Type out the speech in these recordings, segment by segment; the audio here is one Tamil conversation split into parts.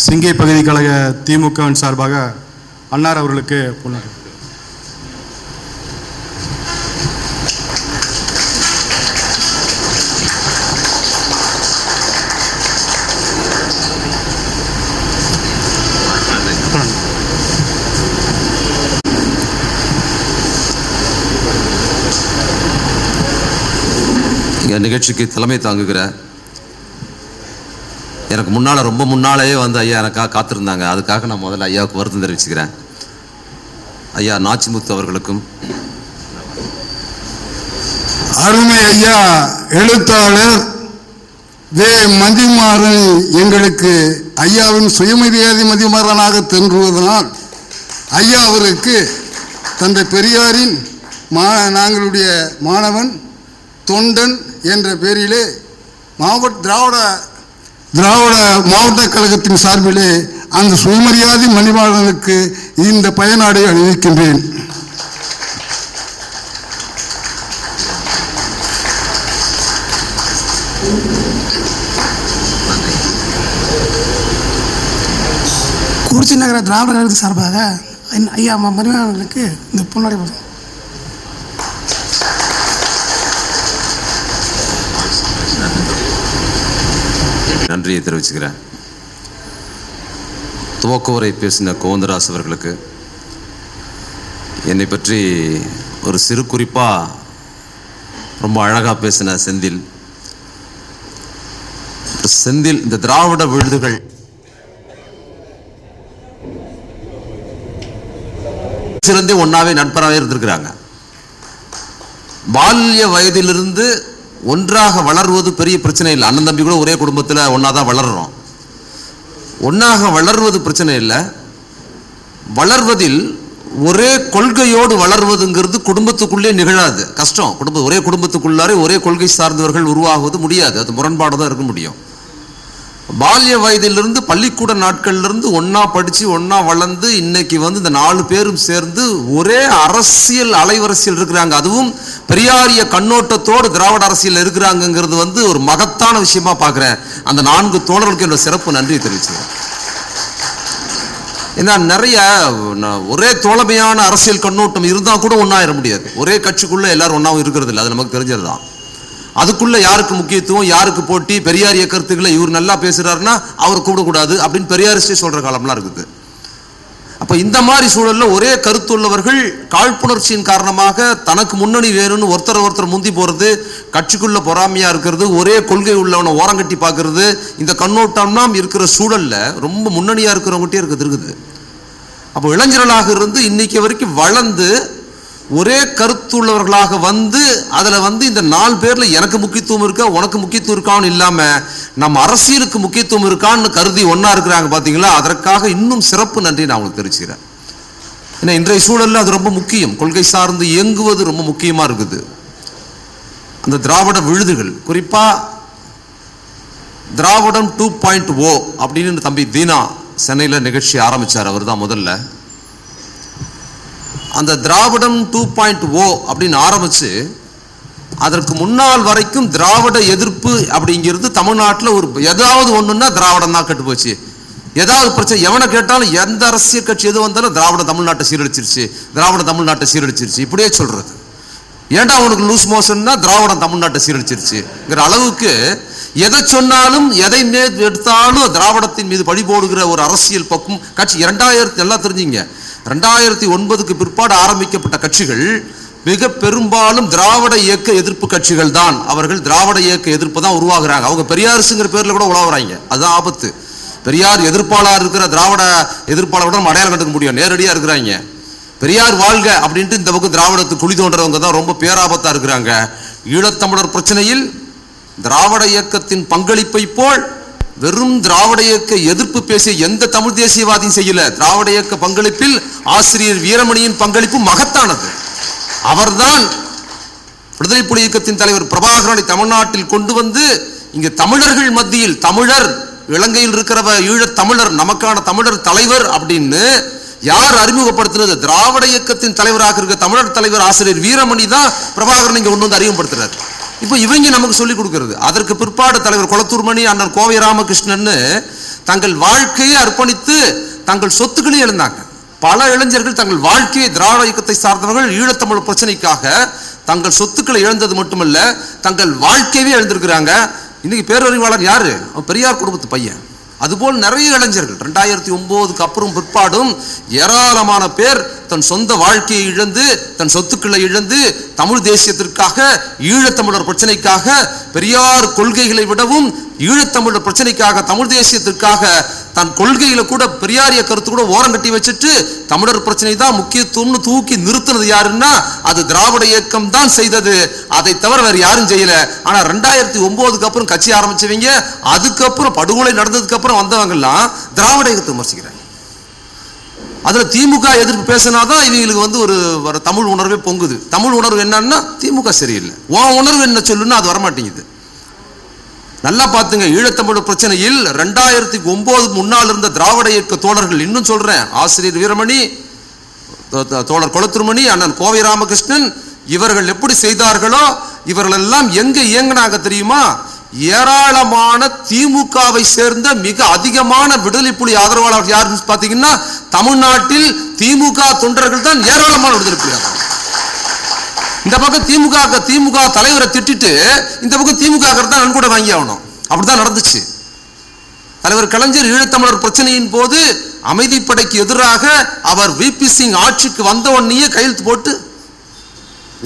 சிங்கை பகுதி கழக திமுகவின் சார்பாக அன்னார் அவர்களுக்கு பொன்னாடை நிகழ்ச்சிக்கு தலைமை தாங்குகிற எனக்கு முன்னால் ரொம்ப முன்னாலேயே வந்து ஐயா எனக்காக காத்திருந்தாங்க. அதுக்காக நான் முதல்ல ஐயாவுக்கு வருத்தம் தெரிவிச்சுக்கிறேன். ஐயா நாச்சிமுத்து அவர்களுக்கும். அருமை ஐயா எழுத்தாளர் வே. மதிமாறன் எங்களுக்கு ஐயாவின் சுயமரியாதை மதிமாறனாக தென்றுவதனால் ஐயா அவருக்கு தந்தை பெரியாரின் மா நாங்களுடைய மாணவன் தொண்டன் என்ற பெயரிலே மாவட்ட திராவிட திராவிட மாவட்ட கழகத்தின் சார்பிலே அந்த சுயமரியாதை மணிவாளனுக்கு இந்த பயனாடை அணிவிக்கின்றேன். குறிச்சி நகர திராவிட கழகத்தின் சார்பாக ஐயா மணிவாளர்களுக்கு இந்த பொன்னாடை நன்றியை தெரிவிச்சுக்கிறேன். துவக்குவரை பேசின கோவந்தராஸ் அவர்களுக்கு என்னை பற்றி ஒரு சிறு குறிப்பாக ரொம்ப அழகாக பேசின செந்தில். செந்தில் இந்த திராவிட விழுதுகள் சிறந்து ஒன்றாவே நண்பராகவே இருந்திருக்கிறாங்க. பால்ய வயதிலிருந்து ஒன்றாக வளர்வது பெரிய பிரச்சனை இல்லை. அண்ணன் தம்பி கூட ஒரே குடும்பத்தில் ஒன்றா தான் வளர்றோம். ஒன்றாக வளர்வது பிரச்சனை இல்லை. வளர்வதில் ஒரே கொள்கையோடு வளர்வதுங்கிறது குடும்பத்துக்குள்ளே நிகழாது. கஷ்டம். குடும்ப ஒரே குடும்பத்துக்குள்ளாரே ஒரே கொள்கை சார்ந்தவர்கள் உருவாகுவது முடியாது. அது முரண்பாடு தான் இருக்க முடியும். பால்ய வயதிலிருந்து பள்ளிக்கூட நாட்கள்லேருந்து ஒன்றா படித்து ஒன்றா வளர்ந்து இன்னைக்கு வந்து இந்த நாலு பேரும் சேர்ந்து ஒரே அரசியல் அலைவரசியல் இருக்கிறாங்க. அதுவும் பெரியாரிய கண்ணோட்டத்தோடு திராவிட அரசியல் இருக்கிறாங்கங்கிறது வந்து ஒரு மகத்தான விஷயமா பார்க்குறேன். அந்த நான்கு தோழர்களுக்கு என்னோட சிறப்பு நன்றி தெரிவிச்சுக்கிறேன். ஏன்னா நிறைய ஒரே தோழமையான அரசியல் கண்ணோட்டம் இருந்தால் கூட ஒன்றாயிட முடியாது. ஒரே கட்சிக்குள்ளே எல்லாரும் ஒன்றாவும் இருக்கிறது இல்லை அது நமக்கு தெரிஞ்சது தான் அதுக்குள்ளே யாருக்கு முக்கியத்துவம் யாருக்கு போட்டி பெரியாரிய கருத்துக்களை இவர் நல்லா பேசுகிறாருன்னா அவர் கூடக்கூடாது அப்படின்னு பெரியாரிஸ்டே சொல்கிற காலம்லாம் இருக்குது. அப்போ இந்த மாதிரி சூழலில் ஒரே கருத்துள்ளவர்கள் காழ்ப்புணர்ச்சியின் காரணமாக தனக்கு முன்னணி வேணும்னு ஒருத்தர் ஒருத்தர் முந்தி போகிறது கட்சிக்குள்ளே பொறாமையாக இருக்கிறது ஒரே கொள்கை உள்ளவனை ஓரங்கட்டி பார்க்கறது இந்த கண்ணோட்டம்லாம் இருக்கிற சூழல்ல ரொம்ப முன்னணியாக இருக்கிறவங்ககிட்டே இருக்கிறது இருக்குது. அப்போ இளைஞர்களாக இருந்து இன்னைக்கு வரைக்கும் வளர்ந்து ஒரே கருத்துள்ளவர்களாக வந்து அதில் வந்து இந்த நாலு பேரில் எனக்கு முக்கியத்துவம் இருக்கா உனக்கு முக்கியத்துவம் இருக்கான்னு இல்லாமல் நம்ம அரசியலுக்கு முக்கியத்துவம் இருக்கான்னு கருதி ஒன்றா இருக்கிறாங்க பார்த்தீங்களா அதற்காக இன்னும் சிறப்பு நன்றி நான் உங்களுக்கு தெரிவிச்சுக்கிறேன். ஏன்னா இன்றைய சூழலில் அது ரொம்ப முக்கியம். கொள்கை சார்ந்து இயங்குவது ரொம்ப முக்கியமாக இருக்குது. அந்த திராவிட விழுதுகள் குறிப்பாக திராவிடம் டூ பாயிண்ட் ஓ அப்படின்னு தம்பி தீனா சென்னையில் நிகழ்ச்சி ஆரம்பித்தார் அவர் தான் முதல்ல. அந்த திராவிடம் டூ பாயிண்ட் ஓ அப்படின்னு ஆரம்பிச்சு அதற்கு முன்னால் வரைக்கும் திராவிட எதிர்ப்பு அப்படிங்கிறது தமிழ்நாட்டில் ஒரு ஏதாவது ஒன்றுன்னா திராவிடம் தான் கெட்டு போச்சு. ஏதாவது பிரச்சனை எவனை கேட்டாலும் எந்த அரசியல் கட்சி எது வந்தாலும் திராவிட தமிழ்நாட்டை சீரழிச்சிருச்சு திராவிட தமிழ்நாட்டை சீரழிச்சிருச்சு. இப்படியே சொல்கிறது ஏன்டா உனக்கு லூஸ் மோஷன்னா திராவிடம் தமிழ்நாட்டை சீரழிச்சிருச்சுங்கிற அளவுக்கு எதை சொன்னாலும் எதை மே எடுத்தாலும் திராவிடத்தின் மீது பழி போடுகிற ஒரு அரசியல் பக்கம் கட்சி இரண்டாயிரத்தி எல்லாம் தெரிஞ்சுங்க. ரெண்டாயிரத்தி ஒன்பதுக்கு பிற்பாடு ஆரம்பிக்கப்பட்ட கட்சிகள் மிக பெரும்பாலும் திராவிட இயக்க எதிர்ப்பு கட்சிகள் தான். அவர்கள் திராவிட இயக்க எதிர்ப்பு தான் உருவாகிறாங்க. அவங்க பெரியாரிசுங்கிற பேரில் கூட உழவுறாங்க அதுதான் ஆபத்து. பெரியார் எதிர்ப்பாளர் இருக்கிற திராவிட எதிர்ப்பாளர் நம்ம அடையாளம் கண்டுக்க முடியும். நேரடியாக இருக்கிறாங்க. பெரியார் வாழ்க அப்படின்ட்டு இந்த பக்கம் திராவிடத்துக்கு குழி தோன்றவங்க தான் ரொம்ப பேராபத்தாக இருக்கிறாங்க. ஈழத்தமிழர் பிரச்சனையில் திராவிட இயக்கத்தின் பங்களிப்பை போல் வெறும் திராவிட இயக்க எதிர்ப்பு பேசிய எந்த தமிழ் தேசியவாதியும் செய்யல. திராவிட இயக்க பங்களிப்பில் ஆசிரியர் வீரமணியின் பங்களிப்பு மகத்தானது. அவர்தான் விடுதலை புலி இயக்கத்தின் தலைவர் பிரபாகரனை தமிழ்நாட்டில் கொண்டு வந்து இங்க தமிழர்கள் மத்தியில் தமிழர் இலங்கையில் இருக்கிறவ ஈழத் தமிழர் நமக்கான தமிழர் தலைவர் அப்படின்னு யார் அறிமுகப்படுத்தினது? திராவிட இயக்கத்தின் தலைவராக இருக்க தமிழர் தலைவர் ஆசிரியர் வீரமணி தான் பிரபாகரன் இங்க கொண்டு வந்து அறிமுகப்படுத்துறாரு. இப்போ இவங்க நமக்கு சொல்லிக் கொடுக்கறது. அதற்கு பிற்பாடு தலைவர் குளத்தூர்மணி அண்ணன் கோவை ராமகிருஷ்ணன் தங்கள் வாழ்க்கையை அர்ப்பணித்து தங்கள் சொத்துக்களையும் எழுந்தாங்க. பல இளைஞர்கள் தங்கள் வாழ்க்கையை திராவிட இயக்கத்தை சார்ந்தவர்கள் ஈழத்தமிழ் பிரச்சனைக்காக தங்கள் சொத்துக்களை இழந்தது மட்டுமல்ல தங்கள் வாழ்க்கையவே எழுந்திருக்கிறாங்க இன்னைக்கு பேரறிவாளர் யாரு? பெரியார் குடும்பத்து பையன். அதுபோல் நிறைய இளைஞர்கள் ரெண்டாயிரத்தி ஒன்பதுக்கு அப்புறம் பிற்பாடும் ஏராளமான பேர் தன் சொந்த வாழ்க்கையை இழந்து தன் சொத்துக்களை இழந்து தமிழ் தேசியத்திற்காக ஈழத்தமிழர் பிரச்சனைக்காக பெரியார் கொள்கைகளை விடவும் ஈழத்தமிழர் பிரச்சனைக்காக தமிழ் தேசியத்திற்காக தன் கொள்கையில கூட பெரியாரிய கருத்து கூட ஓரம் கட்டி வச்சுட்டு தமிழர் பிரச்சனை தான் முக்கியத்துவம்னு தூக்கி நிறுத்தினது யாருன்னா அது திராவிட இயக்கம் தான் செய்தது. அதை தவிர வேற யாரும் செய்யல. ஆனா ரெண்டாயிரத்தி ஒன்பதுக்கு அப்புறம் கட்சி ஆரம்பிச்சவங்க அதுக்கப்புறம் படுகொலை நடந்ததுக்கு அப்புறம் வந்தவங்கெல்லாம் திராவிட இயக்கத்தை விமர்சிக்கிறாங்க. அதுல திமுக எதிர்ப்பு பேசினாதான் இவங்களுக்கு வந்து ஒரு ஒரு தமிழ் உணர்வே பொங்குது. தமிழ் உணர்வு என்னன்னா திமுக சரியில்லை. உன் உணர்வு என்ன சொல்லுன்னா அது வரமாட்டேங்குது. நல்லா பார்த்துங்க ஈழத்தமிழ் பிரச்சனையில் ரெண்டாயிரத்தி ஒன்பது முன்னால் இருந்த திராவிட இயக்க தோழர்கள் இன்னும் சொல்றேன் ஆசிரியர் வீரமணி தோழர் கொளத்திருமணி அண்ணன் கோவை ராமகிருஷ்ணன் இவர்கள் எப்படி செய்தார்களோ இவர்கள் எல்லாம் எங்க இயங்கினாங்க தெரியுமா? ஏராளமான திமுகவை சேர்ந்த மிக அதிகமான விடுதலை புலி ஆதரவாளர்கள் யாருன்னு பார்த்தீங்கன்னா தமிழ்நாட்டில் திமுக தொண்டர்கள் தான் ஏராளமான விடுதலை புலி இந்த பக்கம் திமுக திமுக தலைவரை திட்டிட்டு இந்த பக்கம் திமுக தான் நன்கூட வாங்கி ஆகணும். அப்படிதான் நடந்துச்சு. தலைவர் கலைஞர் ஈழத்தமிழர் பிரச்சனையின் போது அமைதிப்படைக்கு எதிராக அவர் விபி சிங் ஆட்சிக்கு வந்த உடனேயே கையெழுத்து போட்டு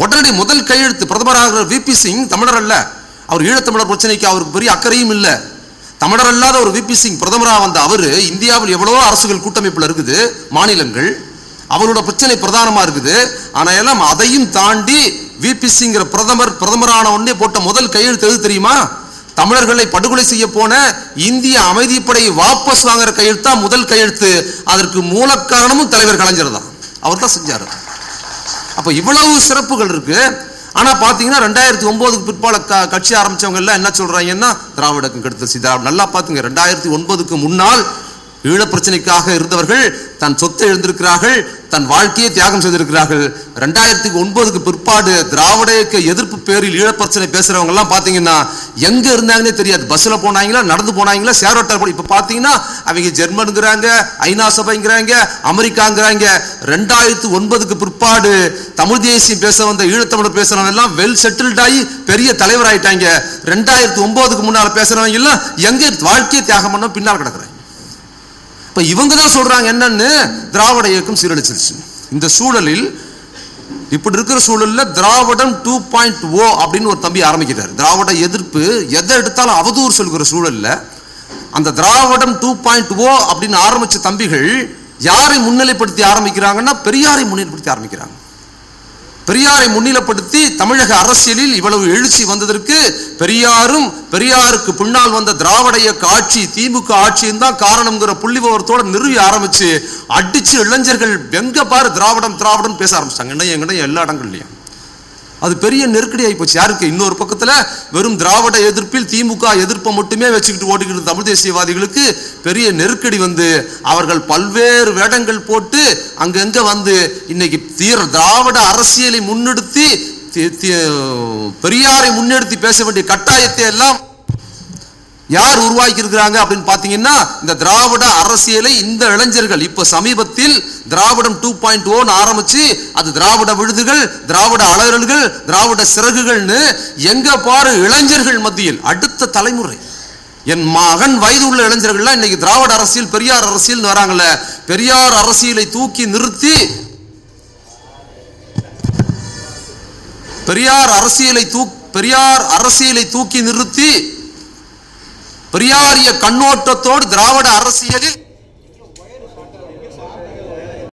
உடனடி முதல் கையெழுத்து பிரதமராக விபி சிங் தமிழர் அல்ல. அவர் ஈழத்தமிழர் பிரச்சனைக்கு அவருக்கு பெரிய அக்கறையும் இல்லை. தமிழர் அல்லாத ஒரு விபி சிங் பிரதமராக வந்த அவரு இந்தியாவில் எவ்வளவோ அரசுகள் கூட்டமைப்பில் இருக்குது மாநிலங்கள். அவரோட பிரச்சனை பிரதானமா இருக்குது. ஆனா எல்லாம் அதையும் தாண்டி விபி சிங்கிற பிரதமர் பிரதமரான உடனே போட்ட முதல் கையெழுத்து எது தெரியுமா? தமிழர்களை படுகொலை செய்ய போன இந்திய அமைதிப்படையை வாபஸ் வாங்குற கையெழுத்தா? முதல் கையெழுத்து. அதற்கு மூல காரணமும் தலைவர் கலைஞர் தான். அவர் தான் செஞ்சார். அப்போ இவ்வளவு சிறப்புகள் இருக்கு. ஆனால் பார்த்தீங்கன்னா ரெண்டாயிரத்தி ஒன்பதுக்கு பிற்பால க- கட்சி ஆரம்பிச்சவங்க எல்லாம் என்ன சொல்கிறாங்கன்னா திராவிடக்கும் கெடுத்த சிதா நல்லா பார்த்துங்க ரெண்டாயிரத்தி ஒன்பதுக்கு முன்னால் ஈழ பிரச்சனைக்காக இருந்தவர்கள் தன் சொத்தை எழுந்திருக்கிறார்கள் தன் வாழ்க்கையை தியாகம் செய்திருக்கிறார்கள். ரெண்டாயிரத்தி ஒன்பதுக்கு பிற்பாடு திராவிட இயக்க எதிர்ப்பு பேரில் ஈழப்பிரச்சனை பேசுறவங்க எல்லாம் பாத்தீங்கன்னா எங்க இருந்தாங்கன்னே தெரியாது. பஸ்ல போனாங்களா நடந்து போனாங்களா சேரோட்டர் போய் இப்ப பாத்தீங்கன்னா அவங்க ஜெர்மனுங்கிறாங்க ஐநா சபைங்கிறாங்க அமெரிக்காங்கிறாங்க. ரெண்டாயிரத்தி ஒன்பதுக்கு பிற்பாடு தமிழ் தேசியம் பேச வந்த ஈழத்தமிழர் பேசுறவங்க எல்லாம் வெல் செட்டில்ட் ஆகி பெரிய தலைவர் ஆயிட்டாங்க ரெண்டாயிரத்தி ஒன்பதுக்கு முன்னால பேசுறவங்க எல்லாம் எங்க வாழ்க்கையை தியாகம் பண்ண பின்னால் கிடக்குறாங்க. இப்ப இவங்க தான் சொல்றாங்க என்னன்னு திராவிட இயக்கம் சீரழிச்சிருச்சு. இந்த சூழலில் இப்படி இருக்கிற சூழலில் திராவிடம் டூ பாயிண்ட் ஓ அப்படின்னு ஒரு தம்பி ஆரம்பிக்கிறார். திராவிட எதிர்ப்பு எதை எடுத்தாலும் அவதூறு சொல்கிற சூழலில் அந்த திராவிடம் டூ பாயிண்ட் ஓ அப்படின்னு ஆரம்பித்த தம்பிகள் யாரை முன்னிலைப்படுத்தி ஆரம்பிக்கிறாங்கன்னா பெரியாரை முன்னிலைப்படுத்தி ஆரம்பிக்கிறாங்க. பெரியாரை முன்னிலப்படுத்தி தமிழக அரசியலில் இவ்வளவு எழுச்சி வந்ததற்கு பெரியாரும் பெரியாருக்கு பின்னால் வந்த திராவிட இயக்க ஆட்சி திமுக ஆட்சியும் தான் காரணம்ங்கிற புள்ளி விவரத்தோட நிறுவி ஆரம்பிச்சு அடிச்சு இளைஞர்கள் எங்க பாரு திராவிடம் திராவிடம் பேச ஆரம்பிச்சாங்க என்ன எங்கன்னா எல்லா இடங்கள்லயும். அது பெரிய நெருக்கடி ஆகிப்போச்சு போச்சு. யாருக்கு? இன்னொரு பக்கத்தில் வெறும் திராவிட எதிர்ப்பில் திமுக எதிர்ப்பை மட்டுமே வச்சுக்கிட்டு ஓடிக்கிட்டு தமிழ் தேசியவாதிகளுக்கு பெரிய நெருக்கடி வந்து அவர்கள் பல்வேறு வேடங்கள் போட்டு அங்கங்க வந்து இன்னைக்கு தீர திராவிட அரசியலை முன்னெடுத்தி தி- தி- பெரியாரை முன்னெடுத்து பேச வேண்டிய கட்டாயத்தை எல்லாம் யார் உருவாக்கி இருக்கிறாங்க அப்படின்னு பார்த்தீங்கன்னா இந்த திராவிட அரசியலை இந்த இளைஞர்கள் இப்போ சமீபத்தில் திராவிடம் டூ பாயிண்ட் ஓன்னு ஆரம்பிச்சு அது திராவிட விழுதுகள் திராவிட அலறல்கள் திராவிட சிறகுகள்னு எங்க பாரு இளைஞர்கள் மத்தியில் அடுத்த தலைமுறை. என் மகன் வயது உள்ள இளைஞர்கள்லாம் இன்னைக்கு திராவிட அரசியல் பெரியார் அரசியல் வராங்கல்ல பெரியார் அரசியலை தூக்கி நிறுத்தி பெரியார் அரசியலை தூ பெரியார் அரசியலை தூக்கி நிறுத்தி பெரியாரிய கண்ணோட்டத்தோடு திராவிட அரசியலில்